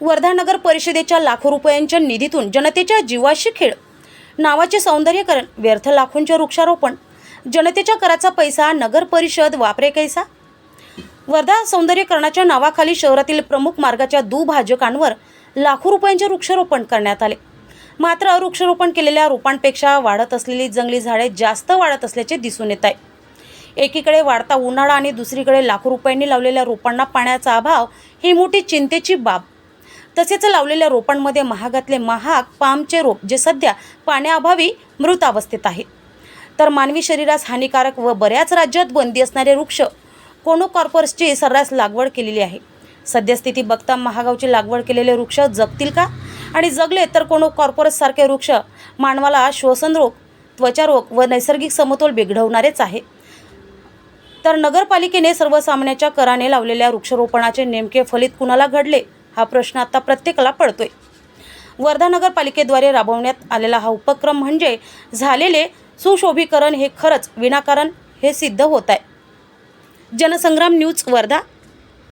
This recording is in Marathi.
वर्धा नगर परिषदेच्या लाखो रुपयांच्या निधीतून जनतेच्या जीवाशी खेळ. नावाचे सौंदर्यकरण व्यर्थ लाखोंचे वृक्षारोपण जनतेच्या कराचा पैसा नगर परिषद वापरे कैसा? वर्धा सौंदर्यकरणाच्या नावाखाली शहरातील प्रमुख मार्गाच्या दुभाजकांवर लाखो रुपयांचे वृक्षारोपण करण्यात आले. मात्र वृक्षारोपण केलेल्या रोपांपेक्षा वाढत असलेली जंगली झाडे जास्त वाढत असल्याचे दिसून येत आहे. एकीकडे वाढता उन्हाळा आणि दुसरीकडे लाखो रुपयांनी लावलेल्या रोपांना पाण्याचा अभाव ही मोठी चिंतेची बाब. तसेच लावलेल्या रोपांमध्ये महागातले महाग पामचे रोप जे सध्या पाण्याअभावी मृत अवस्थेत आहे. तर मानवी शरीरास हानिकारक व बऱ्याच राज्यात बंदी असणारे वृक्ष कोनोकॉर्पर्सची सर्रास लागवड केलेली आहे. सद्यस्थिती बघता महागावची लागवड केलेले वृक्ष जगतील का? आणि जगले तर कोनोकॉर्पोरससारखे वृक्ष मानवाला श्वसन रोग त्वचारोग व नैसर्गिक समतोल बिघडवणारेच आहे. तर नगरपालिकेने सर्वसामान्याच्या कराने लावलेल्या वृक्षारोपणाचे नेमके फलित कुणाला घडले? हा प्रश्न आता प्रत्येकाला पडतोय. वर्धा नगरपालिकेद्वारे राबवण्यात आलेला हा उपक्रम म्हणजे झालेले सुशोभीकरण हे खरंच विनाकारण हे सिद्ध होत आहे. जनसंग्राम न्यूज वर्धा.